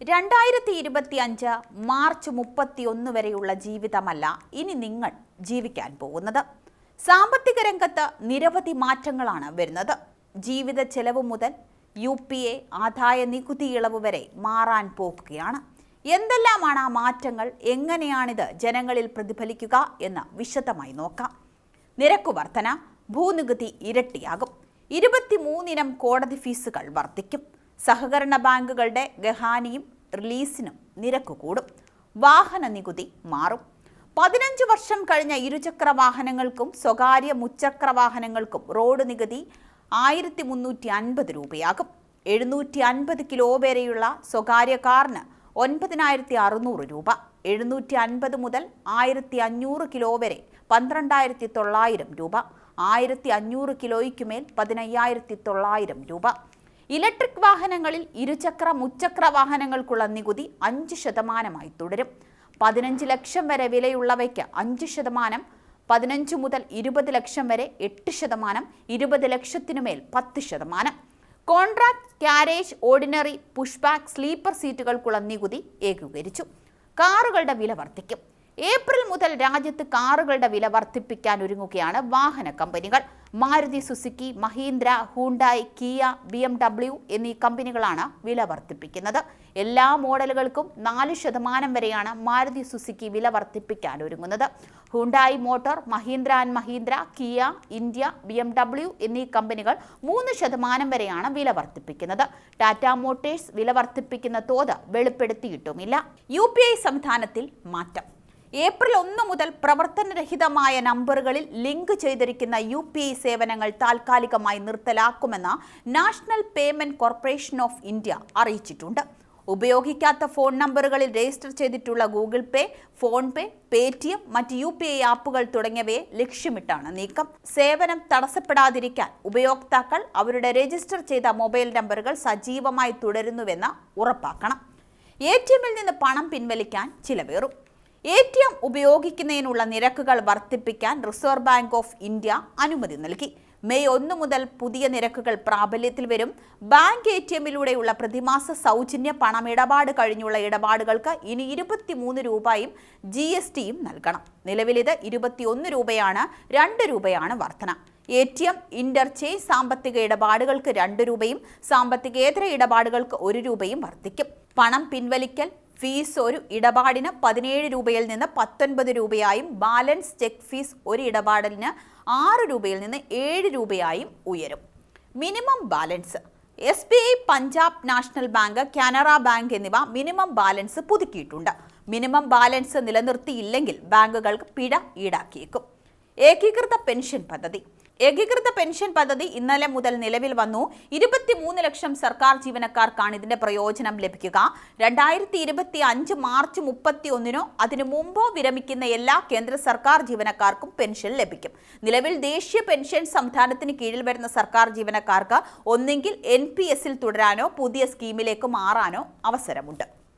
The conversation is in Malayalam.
രണ്ടായിരത്തി ഇരുപത്തി അഞ്ച് മാർച്ച് മുപ്പത്തി ഒന്ന് വരെയുള്ള ജീവിതമല്ല ഇനി നിങ്ങൾ ജീവിക്കാൻ പോകുന്നത്. സാമ്പത്തിക രംഗത്ത് നിരവധി മാറ്റങ്ങളാണ് വരുന്നത്. ജീവിത ചെലവ് മുതൽ യു പി എ ആദായ നികുതി ഇളവ് വരെ മാറാൻ പോകുകയാണ്. എന്തെല്ലാമാണ് ആ മാറ്റങ്ങൾ? എങ്ങനെയാണിത് ജനങ്ങളിൽ പ്രതിഫലിക്കുക എന്ന് വിശദമായി നോക്കാം. നിരക്കു വർധന ഭൂനികുതി ഇരട്ടിയാകും. ഇരുപത്തിമൂന്നിനം കോടതി ഫീസുകൾ വർദ്ധിക്കും സഹകരണ ബാങ്കുകളുടെ ഗഹാനിയും റിലീസിനും നിരക്ക് കൂടും. വാഹന നികുതി മാറും. പതിനഞ്ച് വർഷം കഴിഞ്ഞ ഇരുചക്ര വാഹനങ്ങൾക്കും സ്വകാര്യ മുച്ചക്ര വാഹനങ്ങൾക്കും റോഡ് നികുതി ആയിരത്തി മുന്നൂറ്റി അൻപത് രൂപയാകും. എഴുന്നൂറ്റി അൻപത് കിലോ വരെയുള്ള സ്വകാര്യ കാറിന് ഒൻപതിനായിരത്തി അറുന്നൂറ് രൂപ. എഴുന്നൂറ്റി അൻപത് മുതൽ ആയിരത്തി അഞ്ഞൂറ് കിലോ വരെ പന്ത്രണ്ടായിരത്തി തൊള്ളായിരം രൂപ. ആയിരത്തി അഞ്ഞൂറ് കിലോയ്ക്കുമേൽ പതിനയ്യായിരത്തി തൊള്ളായിരം രൂപ. ഇലക്ട്രിക് വാഹനങ്ങളിൽ ഇരുചക്ര മുച്ചക്ര വാഹനങ്ങൾക്കുള്ള നികുതി അഞ്ച് ശതമാനമായി തുടരും. പതിനഞ്ച് ലക്ഷം വരെ വിലയുള്ളവയ്ക്ക് അഞ്ച് ശതമാനം പതിനഞ്ച് മുതൽ ഇരുപത് ലക്ഷം വരെ എട്ട് ശതമാനം ഇരുപത് ലക്ഷത്തിനു മേൽ പത്ത് ശതമാനം. Contract carriage ordinary pushback sleeper സീറ്റുകൾക്കുള്ള നികുതി ഏകീകരിച്ചു. കാറുകളുടെ വില വർദ്ധിക്കും. ഏപ്രിൽ മുതൽ രാജ്യത്ത് കാറുകളുടെ വില വർദ്ധിപ്പിക്കാൻ ഒരുങ്ങുകയാണ് വാഹന കമ്പനികൾ. Maruti Suzuki Mahindra Hyundai Kia B M W എന്നീ കമ്പനികളാണ് വില വർദ്ധിപ്പിക്കുന്നത്. എല്ലാ മോഡലുകൾക്കും നാല് ശതമാനം വരെയാണ് മാരുതി സുസുക്കി വില വർദ്ധിപ്പിക്കാൻ ഒരുങ്ങുന്നത്. Hyundai motor Mahindra and Mahindra Kia India B M W എന്നീ കമ്പനികൾ മൂന്ന് ശതമാനം വരെയാണ് വില വർദ്ധിപ്പിക്കുന്നത്. ടാറ്റ മോട്ടേഴ്സ് വില വർദ്ധിപ്പിക്കുന്ന തോത് വെളിപ്പെടുത്തിയിട്ടുമില്ല. യു സംവിധാനത്തിൽ മാറ്റം. ഏപ്രിൽ ഒന്ന് മുതൽ പ്രവർത്തനരഹിതമായ നമ്പറുകളിൽ ലിങ്ക് ചെയ്തിരിക്കുന്ന യു പി ഐ സേവനങ്ങൾ താൽക്കാലികമായി നിർത്തലാക്കുമെന്ന് national payment corporation of India അറിയിച്ചിട്ടുണ്ട്. ഉപയോഗിക്കാത്ത ഫോൺ നമ്പറുകളിൽ രജിസ്റ്റർ ചെയ്തിട്ടുള്ള ഗൂഗിൾ പേ ഫോൺ പേ പേടിഎം മറ്റ് യു പി ഐ ആപ്പുകൾ തുടങ്ങിയവയെ ലക്ഷ്യമിട്ടാണ് നീക്കം. സേവനം തടസ്സപ്പെടാതിരിക്കാൻ ഉപയോക്താക്കൾ അവരുടെ രജിസ്റ്റർ ചെയ്ത മൊബൈൽ നമ്പറുകൾ സജീവമായി തുടരുന്നുവെന്ന് ഉറപ്പാക്കണം. എ ടി എമ്മിൽ നിന്ന് പണം പിൻവലിക്കാൻ ചിലവേറും. എ ടി എം ഉപയോഗിക്കുന്നതിനുള്ള നിരക്കുകൾ വർദ്ധിപ്പിക്കാൻ റിസർവ് ബാങ്ക് ഓഫ് ഇന്ത്യ അനുമതി നൽകി. മെയ് ഒന്ന് മുതൽ പുതിയ നിരക്കുകൾ പ്രാബല്യത്തിൽ വരും. ബാങ്ക് എ ടി എമ്മിലൂടെയുള്ള പ്രതിമാസ സൗജന്യ പണമിടപാട് കഴിഞ്ഞുള്ള ഇടപാടുകൾക്ക് ഇനി ഇരുപത്തിമൂന്ന് രൂപയും ജി എസ് ടിയും നൽകണം. നിലവിലിത് ഇരുപത്തിയൊന്ന് രൂപയാണ് രണ്ട് രൂപയാണ് വർധന. എ ടി എം ഇന്റർചേഞ്ച് സാമ്പത്തിക ഇടപാടുകൾക്ക് രണ്ട് രൂപയും സാമ്പത്തികേതര ഇടപാടുകൾക്ക് ഒരു രൂപയും വർദ്ധിക്കും. പണം പിൻവലിക്കൽ ഫീസ് ഒരു ഇടപാടിന് പതിനേഴ് രൂപയിൽ നിന്ന് പത്തൊൻപത് രൂപയായും ബാലൻസ് ചെക്ക് ഫീസ് ഒരു ഇടപാടിന് ആറ് രൂപയിൽ നിന്ന് ഏഴ് രൂപയായും ഉയരും. Minimum balance. S B I Punjab national bank Canara bank എന്നിവ മിനിമം ബാലൻസ് പുതുക്കിയിട്ടുണ്ട്. മിനിമം ബാലൻസ് നിലനിർത്തിയില്ലെങ്കിൽ ബാങ്കുകൾക്ക് പിഴ ഈടാക്കിയേക്കും. ഏകീകൃത പെൻഷൻ പദ്ധതി. ഏകീകൃത പെൻഷൻ പദ്ധതി ഇന്നലെ മുതൽ നിലവിൽ വന്നു. ഇരുപത്തിമൂന്ന് ലക്ഷം സർക്കാർ ജീവനക്കാർക്കാണ് ഇതിന്റെ പ്രയോജനം ലഭിക്കുക. രണ്ടായിരത്തി ഇരുപത്തി അഞ്ച് മാർച്ച് മുപ്പത്തി ഒന്നിനോ അതിനു മുമ്പോ വിരമിക്കുന്ന എല്ലാ കേന്ദ്ര സർക്കാർ ജീവനക്കാർക്കും പെൻഷൻ ലഭിക്കും. നിലവിൽ ദേശീയ പെൻഷൻ സംവിധാനത്തിന് കീഴിൽ വരുന്ന സർക്കാർ ജീവനക്കാർക്ക് ഒന്നെങ്കിൽ എൻ തുടരാനോ പുതിയ സ്കീമിലേക്ക് മാറാനോ അവസരമുണ്ട്.